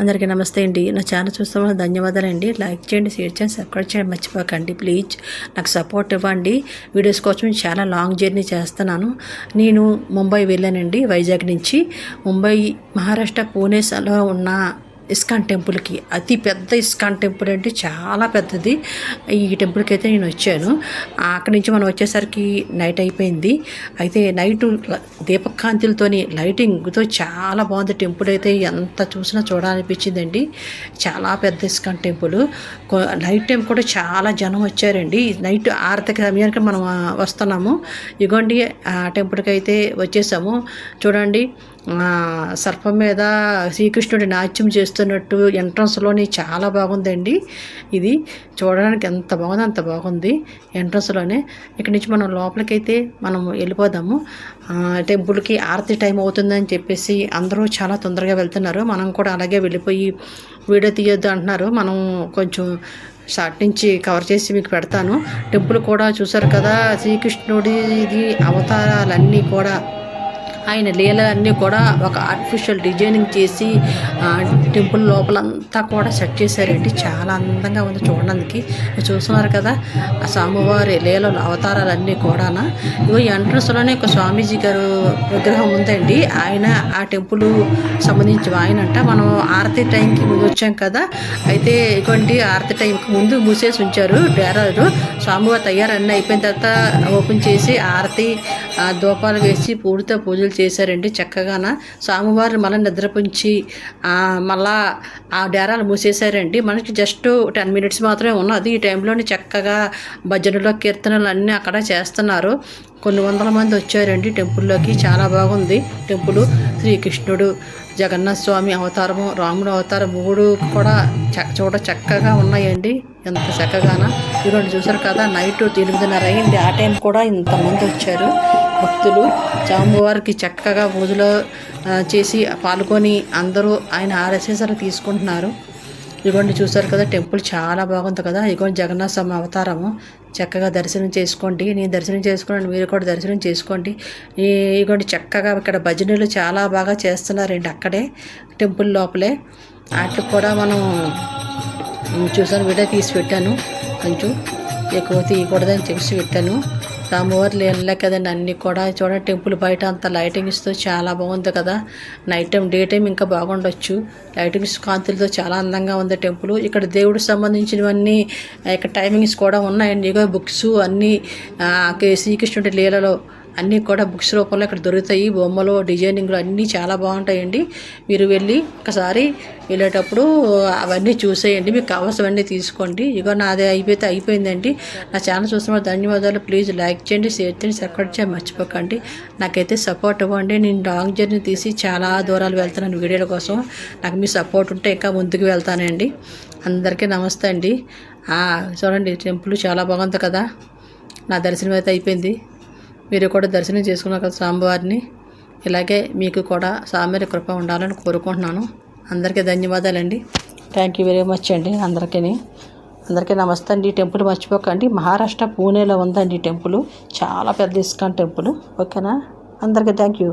అందరికీ నమస్తే అండి. నా ఛానల్ చూస్తామని ధన్యవాదాలండి. లైక్ చేయండి షేర్ చేయండి సబ్స్క్రైబ్ చేయండి మర్చిపోకండి. ప్లీజ్ నాకు సపోర్ట్ ఇవ్వండి. వీడియోస్ కోసం చాలా లాంగ్ జర్నీ చేస్తున్నాను. నేను ముంబై వెళ్ళానండి వైజాగ్ నుంచి. ముంబై మహారాష్ట్ర పూణేలో ఉన్న ఇస్కాన్ టెంపుల్కి. అతి పెద్ద ఇస్కాన్ టెంపుల్ అంటే చాలా పెద్దది. ఈ టెంపుల్కి అయితే నేను వచ్చాను. అక్కడి నుంచి మనం వచ్చేసరికి నైట్ అయిపోయింది. అయితే నైట్ దీపకాంతులతోని లైటింగ్తో చాలా బాగుంది టెంపుల్ అయితే. ఎంత చూసినా చూడాలనిపించిందండి. చాలా పెద్ద ఇస్కాన్ టెంపుల్. నైట్ టైం కూడా చాలా జనం వచ్చారండి. నైట్ ఆర్థిక సమయానికి మనం వస్తున్నాము. ఇగోండి ఆ టెంపుల్కి అయితే వచ్చేసాము. చూడండి సర్పం మీద శ్రీకృష్ణుడి నాట్యం చేస్తున్నట్టు ఎంట్రన్స్లోని చాలా బాగుందండి. ఇది చూడడానికి ఎంత బాగుంది అంత బాగుంది ఎంట్రన్స్లోనే ఇక్కడి నుంచి మనం లోపలికైతే మనం వెళ్ళిపోదాము. టెంపుల్కి ఆరతి టైం అవుతుందని చెప్పేసి అందరూ చాలా తొందరగా వెళ్తున్నారు. మనం కూడా అలాగే వెళ్ళిపోయి వీడియో తీయొద్దు అంటున్నారు. మనం కొంచెం షార్ట్ నుంచి కవర్ చేసి మీకు పెడతాను. టెంపుల్ కూడా చూసారు కదా శ్రీకృష్ణుడి ఇది అవతారాలన్నీ కూడా. ఆయన లీలలన్నీ కూడా ఒక ఆర్టిఫిషియల్ డిజైనింగ్ చేసి ఆ, టెంపుల్ లోపలంతా కూడా సెట్ చేశారండి. చాలా అందంగా ఉంది చూడడానికి. చూస్తున్నారు కదా ఆ స్వామివారి లీలలు అవతారాలన్నీ కూడా ఇగో ఈ ఎంట్రన్స్లోనే ఒక స్వామీజీ గారు విగ్రహం ఉందండి. ఆయన ఆ టెంపుల్ సంబంధించి ఆయన అంట మనం ఆరతి టైంకి ముందు వచ్చాం కదా. అయితే ఇటువంటి ఆరతి టైంకి ముందు మూసేసి ఉంచారు డేరాలు స్వామివారి తయారు అన్నీ అయిపోయిన తర్వాత ఓపెన్ చేసి ఆరతి ఆ, దూపాలు వేసి పూడితో పూజలు చేశారండి చక్కగాన. స్వామివారిని మళ్ళీ నిద్రపుంచి మళ్ళా ఆ డేరాలు మూసేశారండి. మనకి జస్ట్ టెన్ మినిట్స్ మాత్రమే ఉన్నది. ఈ టైంలోనే చక్కగా భజనలో కీర్తనలు అన్నీ అక్కడ చేస్తున్నారు. కొన్ని వందల మంది వచ్చారండి టెంపుల్లోకి. చాలా బాగుంది టెంపుల్. శ్రీకృష్ణుడు జగన్నాథ స్వామి అవతారము రాముడు అవతారం మూడు కూడా చ చూడ చక్కగా ఉన్నాయండి. ఎంత చక్కగాన. ఈరోజు చూసారు కదా నైట్ ఎనిమిదిన్నర అయింది. ఆ టైం కూడా ఇంతమంది వచ్చారు. భక్తులు స్వామివారికి చక్కగా పూజలో చేసి పాల్గొని అందరూ ఆయన ఆర్ఎస్ఎస్ఆర్ తీసుకుంటున్నారు. ఇదిగోండి చూసారు కదా టెంపుల్ చాలా బాగుంది కదా. ఇదిగోండి జగన్నాథ స్వామి అవతారము. చక్కగా దర్శనం చేసుకోండి. నేను దర్శనం చేసుకోండి మీరు కూడా దర్శనం చేసుకోండి. ఇదిగోండి చక్కగా ఇక్కడ భజనలు చాలా బాగా చేస్తున్నారండి అక్కడే టెంపుల్ లోపలే. వాటికి కూడా మనం చూసాను వీడియో తీసి పెట్టాను. కొంచెం ఎక్కువ తీయకూడదని చెప్పి పెట్టాను. రామవారి లేనులే కదండి అన్నీ కూడా చూడండి టెంపుల్ బయట అంత లైటింగ్స్తో చాలా బాగుంది కదా. నైట్ టైం డే టైం ఇంకా బాగుండొచ్చు. లైటింగ్స్ కాంతులతో చాలా అందంగా ఉంది టెంపుల్. ఇక్కడ దేవుడికి సంబంధించినవన్నీ ఇక్కడ టైమింగ్స్ కూడా ఉన్నాయండి. ఇగో బుక్స్ అన్నీ శ్రీకృష్ణుడి లీలలో అన్నీ కూడా బుక్స్ రూపంలో ఇక్కడ దొరుకుతాయి. బొమ్మలు డిజైనింగ్లు అన్నీ చాలా బాగుంటాయండి. మీరు వెళ్ళి ఒకసారి వెళ్ళేటప్పుడు అవన్నీ చూసేయండి. మీకు కావాల్సినవన్నీ తీసుకోండి. ఇగో నాది అయిపోతే అయిపోయిందండి. నా ఛానల్ చూస్తున్న ధన్యవాదాలు. ప్లీజ్ లైక్ చేయండి షేర్ చేయండి సబ్స్క్రైబ్ చేయండి మర్చిపోకండి. నాకైతే సపోర్ట్ ఇవ్వండి. నేను లాంగ్ జర్నీ తీసి చాలా దూరాలు వెళ్తున్నాను వీడియోల కోసం. నాకు మీ సపోర్ట్ ఉంటే ఇంకా ముందుకు వెళ్తానండి. అందరికీ నమస్తే అండి. చూడండి టెంపుల్ చాలా బాగుంది కదా. నా దర్శనం అయితే అయిపోయింది. మీరు కూడా దర్శనం చేసుకున్నారు కదా స్వామివారిని ఇలాగే మీకు కూడా స్వామివారి కృప ఉండాలని కోరుకుంటున్నాను. అందరికీ ధన్యవాదాలండి. థ్యాంక్ యూ వెరీ మచ్ అండి అందరికీ అందరికీ నమస్తే అండి. ఈ టెంపుల్ మర్చిపోకండి. మహారాష్ట్ర పూణేలో ఉందండి ఈ టెంపుల్. చాలా పెద్ద ఇస్కాన్ టెంపుల్. ఓకేనా? అందరికీ థ్యాంక్ యూ